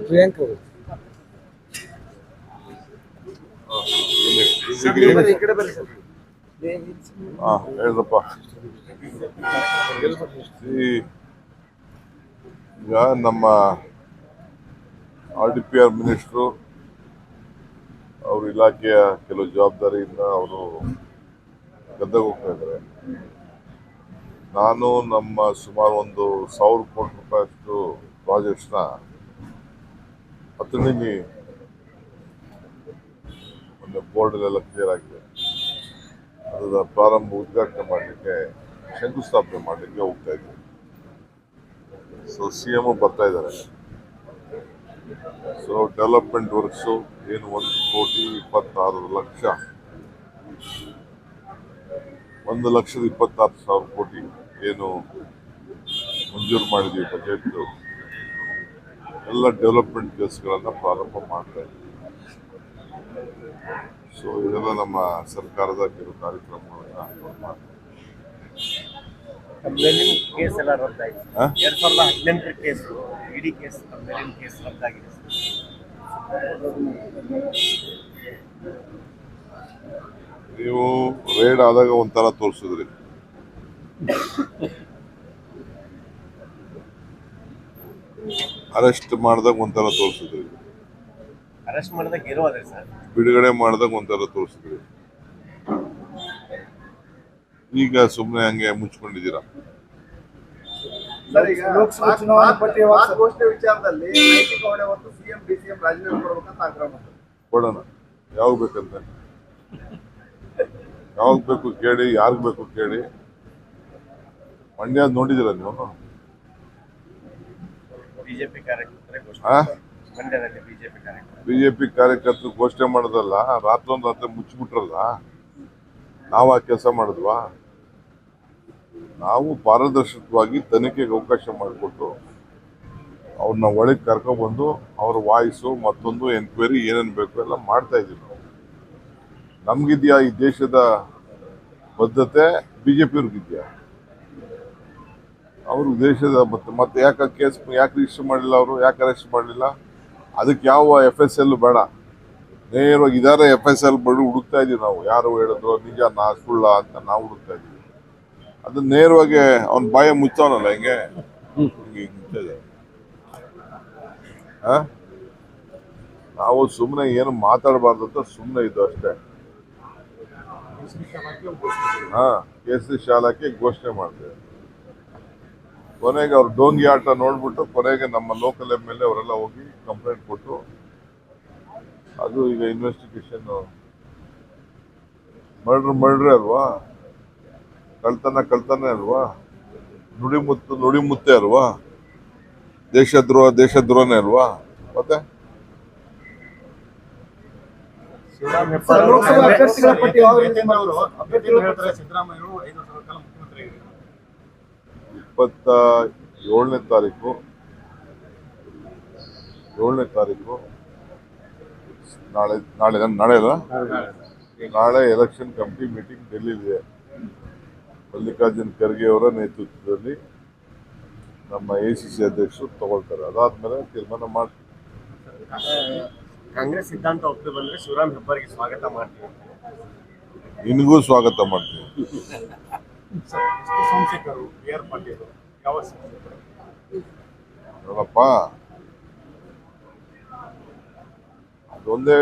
ಪ್ರಿಯಾಂಕ ಅವರು ಹಾ ಹೇಳ್ರಪ್ಪ ಈ ಈಗ ನಮ್ಮ R D P R minister ಅವ್ರ ಇಲಾಖೆಯ ಕೆಲವು ಜವಾಬ್ದಾರಿಯಿಂದ ಅವರು ಗದ್ದೆಗೆ ಹೋಗ್ತಾ ಇದ್ದಾರೆ. ನಾನು ನಮ್ಮ ಸುಮಾರು ಒಂದು ಸಾವಿರ ಕೋಟಿ ರೂಪಾಯಿಯಷ್ಟು ಪ್ರಾಜೆಕ್ಟ್ಸ್ನ ಹತ್ತನೇ ಒಂದು ಬೋರ್ಡಲ್ಲೆಲ್ಲ ಕ್ಲಿಯರ್ ಆಗಿದೆ. ಅದರ ಪ್ರಾರಂಭ ಉದ್ಘಾಟನೆ ಮಾಡಲಿಕ್ಕೆ, ಶಂಕುಸ್ಥಾಪನೆ ಮಾಡಲಿಕ್ಕೆ ಹೋಗ್ತಾ ಇದ್ದೀವಿ ಸೊ ಸಿ ಎಂ ಬರ್ತಾ ಇದ್ದಾರೆ. ಸೊ ಡೆವಲಪ್ಮೆಂಟ್ ವರ್ಕ್ಸು ಏನು ಒಂದು ಕೋಟಿ ಇಪ್ಪತ್ತಾರು ಲಕ್ಷ ಒಂದು ಲಕ್ಷದ ಇಪ್ಪತ್ತಾರು ಸಾವಿರ ಕೋಟಿ ಏನು ಮಂಜೂರು ಮಾಡಿದ್ವಿ ಬಜೆಟ್ ಎಲ್ಲ ಡೆವಲಪ್ಮೆಂಟ್ ಕೆಲಸಗಳನ್ನು ಪ್ರಾರಂಭ ಮಾಡ್ತಾ ಇದ್ದೀವಿ. ಸೊ ಇದೆಲ್ಲ ನಮ್ಮ ಸರ್ಕಾರದ ಕೆಲವು ಕಾರ್ಯಕ್ರಮಗಳನ್ನ ಮಾಡ್ತೀವಿ ಕೇಸ್ ಎಲ್ಲ ರದ್ದಾಗಿದೆ ಹಾ? ಎರಡ್ ಸಾವಿರದ ಹದಿನೆಂಟರ ಕೇಸ್ ಇಡೀ ಕೇಸ್ ಕೇಸ್ ರದ್ದಾಗಿದೆ. ನೀವು ರೇಡ್ ಆದಾಗ ಒಂಥರ ತೋರಿಸಿದ್ರಿ. ಅರೆಸ್ಟ್ ಮಾಡಿದಾಗ ಒಂಥರ ತೋರಿಸಿದ್ರಿ. ಅರೆಸ್ಟ್ ಮಾಡಿದಾಗ ಇರೋದೇ ಸರ್? ಬಿಡುಗಡೆ ಮಾಡಿದಾಗ ಒಂಥರ ತೋರಿಸಿದ್ರಿ. ಈಗ ಸುಮ್ಮನೆ ಹಂಗೆ ಮುಚ್ಕೊಂಡಿದ್ದೀರಾ? ಲೋಕಸಭಾ ಚುನಾವಣೆ ಪಟ್ಟಿ ಯಾವಾಗ ಸರ್? ಘೋಷಣೆ ವಿಚಾರದಲ್ಲಿ ನೈತಿಕ ಹೊಣೆ ಹೊತ್ತು ಸಿಎಂ ಡಿಸಿಎಂ ರಾಜೀನಾಮೆ ಕೊಡ್ಬೇಕಂತ ಆಗ್ರಹ ಮಾಡ್ತಾರೆ ಕೊಡೋಣ. ಯಾವಾಗ ಬೇಕಂತ? ಯಾವಾಗ ಬೇಕು ಕೇಳಿ ಯಾರಿಗ್ ಬೇಕು ಕೇಳಿ. ಮಂಡ್ಯ ನೋಡಿದಿರ ನೀವು? ಬಿಜೆಪಿ ಕಾರ್ಯಕರ್ತರೇ? ಬಿಜೆಪಿ ಕಾರ್ಯಕರ್ತರು. ಬಿಜೆಪಿ ಕಾರ್ಯಕರ್ತರು ಘೋಷಣೆ ಮಾಡೋದಲ್ಲ ರಾತ್ರೊಂದು ರಾತ್ರಿ ಮುಚ್ಚಿಬಿಟ್ರಲ್ಲ? ನಾವು ಆ ಕೆಲಸ ಮಾಡಿದ್ವಾ? ನಾವು ಪಾರದರ್ಶಕವಾಗಿ ತನಿಖೆಗೆ ಅವಕಾಶ ಮಾಡಿಕೊಟ್ಟು ಅವ್ರನ್ನ ಒಳಗೆ ಕರ್ಕೊಬಂದು ಅವ್ರ ವಾಯ್ಸು ಮತ್ತೊಂದು ಎನ್ಕ್ವೈರಿ ಏನೇನು ಬೇಕು ಎಲ್ಲ ಮಾಡ್ತಾ ಇದೀವಿ ನಾವು. ನಮ್ಗಿದ್ಯಾ ಈ ದೇಶದ ಬದ್ಧತೆ ಬಿಜೆಪಿಯವ್ರಿಗಿದ್ಯಾ ಅವರು ದೇಶದ ಮತ್ತೆ ಮತ್ತೆ ಯಾಕೆ ಕೇಸ್ ಯಾಕೆ ರಿಜಿಸ್ಟರ್ ಮಾಡಲಿಲ್ಲ ಅವರು? ಯಾಕೆ ಅರೆಸ್ಟ್ ಮಾಡಲಿಲ್ಲ? ಅದಕ್ಕೆ ಯಾವ ಎಫ್ ಎಸ್ ಎಲ್ ಬೇಡ. ನೇರವಾಗಿ ಇದಾರೆ ಎಫ್ ಎಸ್ ಎಲ್ ಬಡ ಹುಡುಕ್ತಾ ಇದೀವಿ ನಾವು. ಯಾರು ಹೇಳಿದ್ರು, ನಿಜ ನಾ ಸುಳ್ಳ ಅಂತ ನಾವು ಹುಡುಕ್ತಾ ಇದೀವಿ. ಅದನ್ನ ನೇರವಾಗಿ ಅವ್ನ ಬಾಯ ಮುಚ್ಚವನಲ್ಲ ಹಿಂಗೆ? ನಾವು ಸುಮ್ಮನೆ ಏನು ಮಾತಾಡಬಾರ್ದು ಅಂತ ಸುಮ್ಮನೆ ಇದ್ದು ಅಷ್ಟೇ. ಹಾ ಕೇಸರಿ ಶಾಲಾಕ್ಕೆ ಘೋಷಣೆ ಮಾಡ್ತೇವೆ. ಕೊನೆಗೆ ಅವ್ರ ಡೋಂಗಿ ಆಟ ನೋಡ್ಬಿಟ್ಟು ಕೊನೆಗೆ ನಮ್ಮ ಲೋಕಲ್ ಎಂ ಎಲ್ ಎ ಅವರೆಲ್ಲ ಹೋಗಿ ಕಂಪ್ಲೇಂಟ್ ಕೊಟ್ಟು, ಅದು ಈಗ ಇನ್ವೆಸ್ಟಿಗೇಷನ್ ಮರ್ಡ್ರ್, ಮರ್ಡ್ರೆ ಅಲ್ವಾ? ಕಳ್ತನ ಕಳ್ತನ ಅಲ್ವಾ? ನುಡಿಮುತ್ತು ನುಡಿಮುತ್ತೆ ಅಲ್ವಾ? ದೇಶದ್ರೋಹ ದೇಶದ್ರೋಹನೇ ಅಲ್ವಾ? ಮತ್ತೆ? ಇಪ್ಪತ್ತ ಏಳನೇ ತಾರೀಕು. ಏಳನೇ ತಾರೀಕು. ನಾಳೆ ನಾಳೆ ನಾಳೆ ಅಲ್ಲ? ನಾಳೆ ಎಲೆಕ್ಷನ್ ಕಮಿಟಿ ಮೀಟಿಂಗ್ ಡೆಲ್ಲಿಲಿದೆ ಮಲ್ಲಿಕಾರ್ಜುನ್ ಖರ್ಗೆ ಅವರ ನೇತೃತ್ವದಲ್ಲಿ ನಮ್ಮ ಎ ಸಿ ಸಿ ಅಧ್ಯಕ್ಷರು ತಗೊಳ್ತಾರೆ. ಅದಾದ್ಮೇಲೆ ತೀರ್ಮಾನ ಮಾಡ್ತೀವಿ. ಕಾಂಗ್ರೆಸ್ ಸಿದ್ಧಾಂತ ಒಪ್ಪಿ ಬಂದ್ರೆ ಶಿವರಾಮ್ ಹೆಬ್ಬಾರ್ಗೆ ಸ್ವಾಗತ ಮಾಡ್ತೀವಿ. ನಿನಗೂ ಸ್ವಾಗತ ಮಾಡ್ತೀವಿ. ಬಿ ಆರ್ ಪಾಟೀಲ್ ಯಾವ ಸಂಸದರು? ನೋಡಪ್ಪ. ಅದೊಂದೇ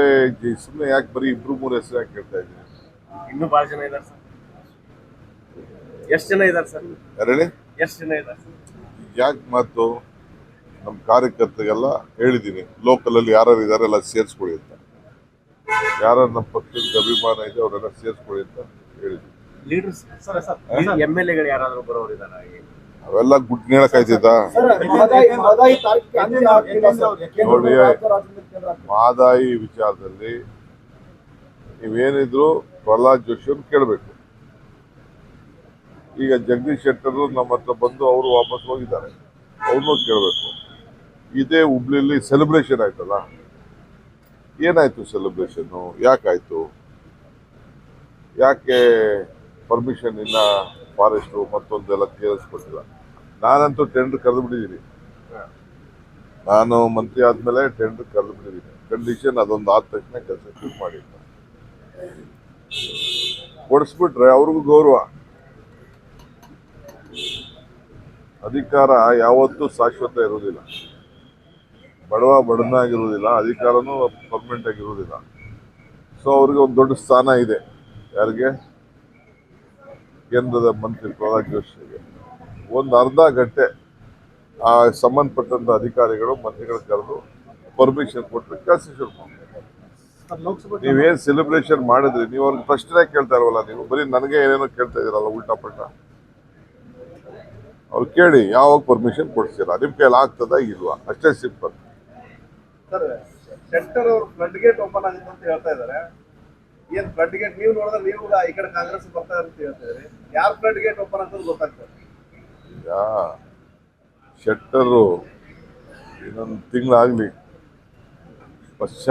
ಸುಮ್ಮನೆ ಯಾಕೆ ಬರೀ ಇಬ್ರು ಮೂರು ಹೆಸರು ಯಾಕೆ ಹೇಳ್ತಾ ಇದ್ದೀನಿ ಇನ್ನೂ ಬಹಳ ಜನ ಇದ್ದಾರೆ ಸರ್. ಎಷ್ಟು ಜನ ಇದಾರೆ ಸರ್? ಯಾರೇಳಿ ಎಷ್ಟು ಜನ ಇದ್ದಾರೆ ಯಾಕೆ ಮಾತು ನಮ್ಮ ಕಾರ್ಯಕರ್ತರಿಗೆಲ್ಲ ಹೇಳಿದ್ದೀನಿ ಲೋಕಲಲ್ಲಿ ಯಾರ್ಯಾರು ಇದ್ದಾರೆ ಎಲ್ಲ ಸೇರಿಸ್ಕೊಳ್ಳಿ ಅಂತ. ಯಾರು ನಮ್ಮ ಪಕ್ಷದ ಅಭಿಮಾನ ಇದೆ ಅವರೆಲ್ಲ ಸೇರಿಸ್ಕೊಳ್ಳಿ ಅಂತ ಹೇಳಿದ್ದೀನಿ leaders sir sir. M L ಎಗಳು ಯಾರಾದ್ರೂ ಬರೋರು ಇದಾರ ಅವೆಲ್ಲ ಗುಡ್ ಹೇಳಕ್ ಆಯ್ತಿದ್ದ ನೋಡಿ. ಮಾದಾಯಿ ವಿಚಾರದಲ್ಲಿ ನೀವೇನಿದ್ರು ಪ್ರಹ್ಲಾದ್ ಜೋಶಿ ಅವ್ರು ಕೇಳಬೇಕು. ಈಗ ಜಗದೀಶ್ ಶೆಟ್ಟರು ನಮ್ಮ ಹತ್ರ ಬಂದು ಅವರು ವಾಪಸ್ ಹೋಗಿದ್ದಾರೆ. ಅವ್ರನ್ನೂ ಕೇಳಬೇಕು. ಇದೇ ಹುಬ್ಳಿಲಿ ಸೆಲೆಬ್ರೇಷನ್ ಆಯ್ತಲ್ಲ? ಏನಾಯ್ತು ಸೆಲೆಬ್ರೇಷನ್ನು ಯಾಕಾಯ್ತು? ಯಾಕೆ ಪರ್ಮಿಷನ್ ಇಲ್ಲ ಫಾರೆಸ್ಟು ಮತ್ತೊಂದೆಲ್ಲ ಕೇಳಿಸ್ಕೊಟ್ಟಿಲ್ಲ? ಕೊಟ್ಟಿಲ್ಲ ನಾನಂತೂ ಟೆಂಡರ್ ಕರೆದು ಬಿಟ್ಟಿದ್ದೀನಿ ನಾನು ಮಂತ್ರಿ ಆದಮೇಲೆ ಟೆಂಡರ್ ಕರೆದು ಬಿಟ್ಟಿದ್ದೀನಿ ಕಂಡೀಷನ್ ಅದೊಂದು ಆದ ತಕ್ಷಣ ಕೆಲಸ ಮಾಡಿ ಕೊಡಿಸ್ಬಿಟ್ರೆ ಅವ್ರಿಗೂ ಗೌರವ. ಅಧಿಕಾರ ಯಾವತ್ತೂ ಶಾಶ್ವತ ಇರುವುದಿಲ್ಲ. ಬಡವ ಬಡನಾಗಿರುವುದಿಲ್ಲ ಅಧಿಕಾರನೂ ಪರ್ಮನೆಂಟ್ ಆಗಿರುವುದಿಲ್ಲ. ಸೊ ಅವ್ರಿಗೆ ಒಂದು ದೊಡ್ಡ ಸ್ಥಾನ ಇದೆ. ಯಾರಿಗೆ? ಕೇಂದ್ರದ ಮಂತ್ರಿ ಪ್ರಹ್ಲಾದ್ ಜೋಶಿಗೆ ಒಂದು ಅರ್ಧ ಗಂಟೆ ಆ ಸಂಬಂಧಪಟ್ಟಂಥ ಅಧಿಕಾರಿಗಳು ಮಂತ್ರಿಗಳು ಕರೆದು ಪರ್ಮಿಷನ್ ಕೊಟ್ಟರೆ ಕೆಲಸ ಶುರು ನೀವೇನ್ ಸೆಲೆಬ್ರೇಷನ್ ಮಾಡಿದ್ರಿ? ನೀವು ಅವ್ರಿಗೆ ಪ್ರಶ್ನೆ ಕೇಳ್ತಾ ಇರವಲ್ಲ ನೀವು? ಬರೀ ನನಗೆ ಏನೇನೋ ಕೇಳ್ತಾ ಇದ್ದೀರಲ್ಲ ಉಲ್ಟಾ ಪಲ್ಟಾ? ಅವ್ರು ಕೇಳಿ ಯಾವಾಗ ಪರ್ಮಿಷನ್ ಕೊಡ್ತೀರಾ? ನಿಮ್ ಕೈಲಿ ಆಗ್ತದ ಇಲ್ವಾ? ಅಷ್ಟೇ ಸಿಂಪಲ್ ಸರ್ ಶೆಟ್ಟರ್ ಅವರು ಫ್ಲಡ್ ಗೇಟ್ ಓಪನ್ ಆಗಿತ್ತು ಅಂತ ಹೇಳ್ತಾ ಇದಾರೆ. ಏನ್ ಫ್ಲಡ್ ಗೇಟ್ ನೀವು ನೋಡಿದ್ರೆ ನೀವು ಈ ಕಡೆ ಕಾಂಗ್ರೆಸ್ ಬರ್ತಾ ಅಂತ ಹೇಳ್ತಾ ಇದ್ರಿ. ಯಾರ್ ಫ್ಲಡ್ ಗೇಟ್ ಓಪನ್ ಅಂತ ಗೊತ್ತಾಗ್ತದೆ. ಈಗ ಶೆಟ್ಟರು ಇನ್ನೊಂದು ತಿಂಗಳಾಗ್ಲಿ. ಪಶ್ಚಾತ್